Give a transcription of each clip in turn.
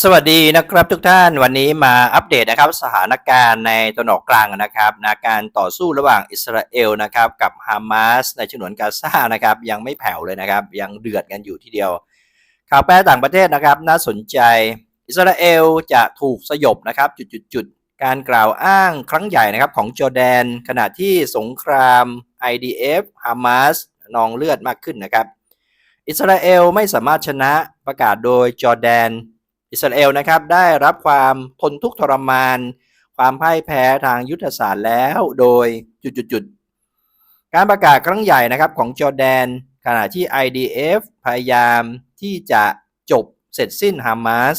สวัสดีนะครับทุกท่านวันนี้มาอัปเดตนะครับสถานการณ์ในตะวันออกกลางนะครับนะการต่อสู้ระหว่างอิสราเอลนะครับกับฮามาสในฉนวนกาซานะครับยังไม่แผ่วเลยนะครับยังเดือดกันอยู่ทีเดียว ข่าวแปลต่างประเทศนะครับน่าสนใจอิสราเอลจะถูกสยบนะครับจุดๆๆการกล่าวอ้างครั้งใหญ่นะครับของจอร์แดน ขณะที่สงคราม IDF ฮามาสนองเลือดมากขึ้นนะครับอิสราเอลไม่สามารถชนะประกาศโดยจอร์แดน อิสราเอลนะครับได้รับความทนทุกข์ทรมาน ความพ่ายแพ้ทางยุทธศาสตร์แล้วโดยจุดๆการประกาศครั้งใหญ่นะครับของจอร์แดน ขณะที่ IDF พยายามที่จะจบเสร็จสิ้นฮามาส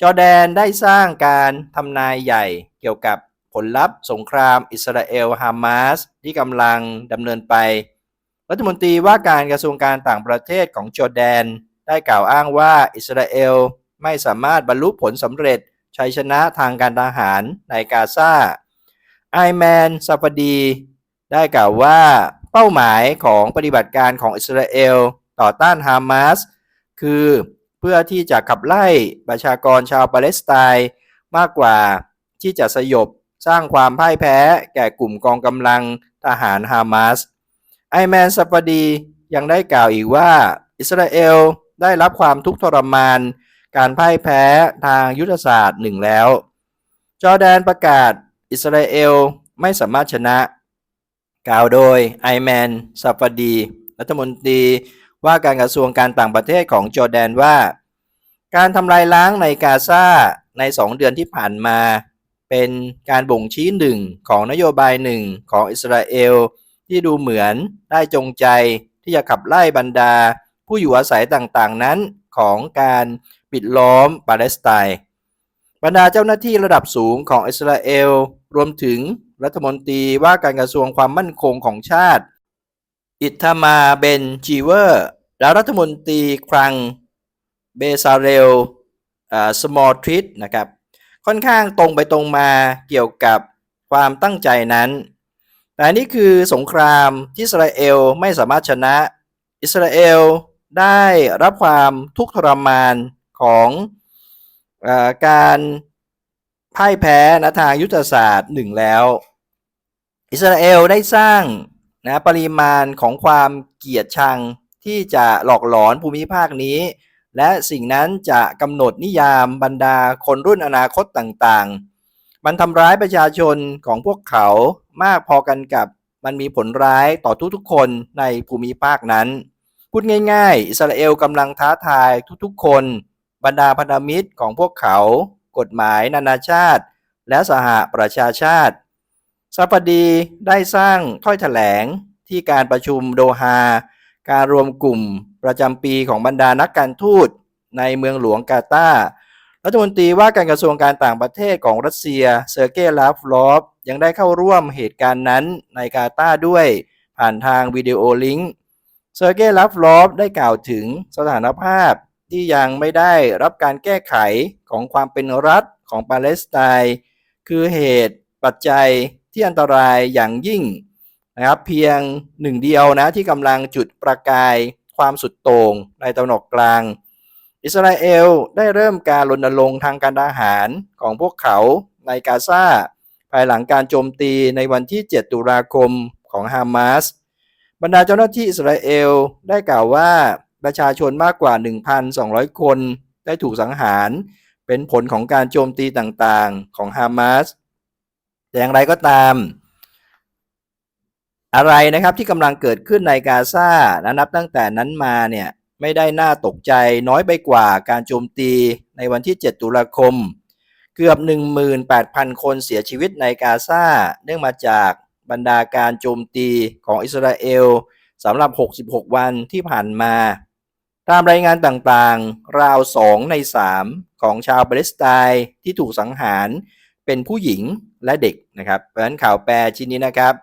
จอร์แดนได้สร้างการทำนายใหญ่เกี่ยวกับผลลัพธ์สงครามอิสราเอลฮามาสที่กำลังดำเนินไป รัฐมนตรีว่าการกระทรวงการต่างประเทศของจอร์แดน ได้กล่าวอ้างว่าอิสราเอล ไม่สามารถบรรลุผลสำเร็จชัยชนะทางการทหารในกาซาไอแมนซาฟดี ได้กล่าวว่าเป้าหมายของปฏิบัติการของอิสราเอลต่อต้านฮามาสคือเพื่อที่จะขับไล่ประชากรชาวปาเลสไตน์มากกว่าที่จะสยบสร้างความพ่ายแพ้แก่กลุ่มกองกำลังทหารฮามาสไอแมนซัฟดียังได้กล่าวอีกว่า อิสราเอลได้รับความทุกข์ทรมาน การพ่ายแพ้ทางยุทธศาสตร์หนึ่งแล้ว จอร์แดนประกาศอิสราเอลไม่สามารถชนะ กล่าวโดยไอแมนซัฟดี รัฐมนตรีว่าการกระทรวงการต่างประเทศของจอร์แดนว่า การทำลายล้างในกาซาในสองเดือนที่ผ่านมา เป็นการบ่งชี้หนึ่งของนโยบายหนึ่งของอิสราเอล ที่ดูเหมือนได้จงใจที่จะขับไล่บรรดา ผู้อยู่อาศัยต่างๆนั้น ของการปิดล้อมปาเลสไตน์บรรดาเจ้าหน้าที่ระดับสูงของอิสราเอล รวมถึงรัฐมนตรีว่าการกระทรวงความมั่นคงของชาติ อิทามาเบนจีเวอร์ และรัฐมนตรีคลังเบซาเรลสมอลทริดนะครับ ค่อนข้างตรงไปตรงมาเกี่ยวกับความตั้งใจนั้น แต่นี่คือสงครามที่อิสราเอลไม่สามารถชนะ อิสราเอล ได้รับความทุกข์ทรมานของอการพ่ายแพ้นะทางยุทธศาสตร์หนึ่งแล้ว อิสราเอลได้สร้างนะปริมาณของความเกลียดชังที่จะหลอกหลอนภูมิภาคนี้ และสิ่งนั้นจะกำหนดนิยามบรรดาคนรุ่นอนาคตต่างๆ มันทำร้ายประชาชนของพวกเขามากพอกันกับมันมีผลร้ายต่อทุกๆคนในภูมิภาคนั้น พูดง่ายๆ อิสราเอลกำลังท้าทายทุกๆ คน บรรดาพันธมิตรของพวกเขา กฎหมายนานาชาติ และสหประชาชาติซาฟดีได้สร้างถ้อยแถลงที่การประชุมโดฮา การรวมกลุ่มประจำปีของบรรดานักการทูตในเมืองหลวงกาตาร์รัฐมนตรีว่าการกระทรวงการต่างประเทศของรัสเซียเซอร์เกย์ลาฟลอฟยังได้เข้าร่วมเหตุการณ์นั้นในกาตาร์ด้วย ผ่านทางวิดีโอลิงก์ เซอร์เกย์ลาฟลอฟได้กล่าวถึงสถานภาพที่ยังไม่ได้รับการแก้ไขของความเป็นรัฐของปาเลสไตน์คือเหตุปัจจัยที่อันตรายอย่างยิ่งนะครับเพียงหนึ่งเดียวนะที่กำลังจุดประกายความสุดโต่งในตะวันออกกลาง อิสราเอลได้เริ่มการรณรงค์ทางการทหารของพวกเขาในกาซาภายหลังการโจมตีในวันที่ 7 ตุลาคมของฮามาส บรรดาเจ้าหน้าที่อิสราเอลได้กล่าวว่าประชาชนมากกว่า 1,200 คนได้ถูกสังหาร เป็นผลของการโจมตีต่างๆของฮามาสแต่อย่างไรก็ตาม อะไรนะครับที่กำลังเกิดขึ้นในกาซาและนับตั้งแต่นั้นมาเนี่ยไม่ได้น่าตกใจน้อยไปกว่าการโจมตีในวันที่ 7 ตุลาคม เกือบ 18,000 คนเสียชีวิตในกาซาเนื่องมาจาก บรรดาการโจมตีของอิสราเอลสำหรับ 66 วันที่ผ่านมา ตามรายงานต่างๆ ราว 2 ใน 3 ของชาวปาเลสไตน์ที่ถูกสังหารเป็นผู้หญิงและเด็กนะครับ เพราะฉะนั้นข่าวแปลชิ้นนี้นะครับ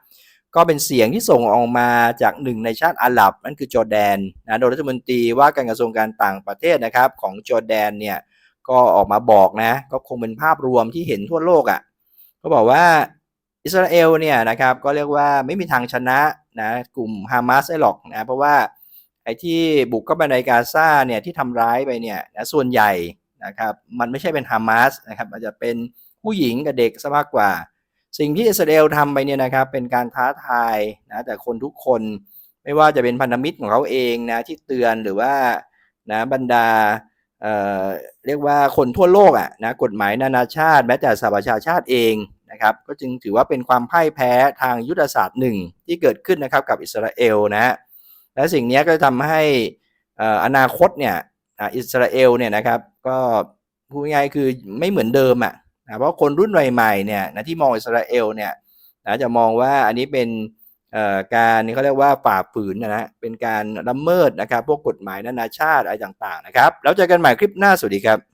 ก็เป็นเสียงที่ส่งออกมาจากหนึ่งในชาติอาหรับ นั่นคือจอร์แดนนะโดยรัฐมนตรีว่าการกระทรวงการต่างประเทศนะครับ ของจอร์แดนเนี่ยก็ออกมาบอกนะ ก็คงเป็นภาพรวมที่เห็นทั่วโลกอะ่ะเขาบอกว่า อิสราเอลเนี่ยนะครับก็เรียกว่าไม่มีทางชนะนะกลุ่มฮามาสได้หรอกนะเพราะว่าไอ้ที่บุกเข้าไปในกาซาเนี่ยที่ทำร้ายไปเนี่ยนะส่วนใหญ่นะครับมันไม่ใช่เป็นฮามาสนะครับมันจะเป็นผู้หญิงกับเด็กซะมากกว่า สิ่งที่อิสราเอลทำไปเนี่ยนะครับเป็นการท้าทายนะแต่คนทุกคนไม่ว่าจะเป็นพันธมิตรของเขาเองนะที่เตือนหรือว่านะบรรดา เเรียกว่าคนทั่วโลกอะนะกฎหมายนานาชาติแม้แต่สหประชาชาติเองนะครับก็จึงถือว่าเป็นความพ่ายแพ้ทางยุทธศาสตร์หนึ่งที่เกิดขึ้นนะครับกับอิสราเอลนะฮะและสิ่งนี้ก็ทำให้อออนาคตเนี่ยอิสราเอลเนี่ยนะครับก็พูดง่ายคือไม่เหมือนเดิมอะนะเพราะคนรุ่นใหม่ๆเนี่ยนะที่มองอิสราเอลเนี่ยนะจะมองว่าอันนี้เป็น การนี่เขาเรียกว่าฝ่าฝืนนะฮะเป็นการละเมิดนะครับ พวกกฎหมายนานาชาติอะไรต่างๆนะครับ แล้วเจอกันใหม่คลิปหน้าสวัสดีครับ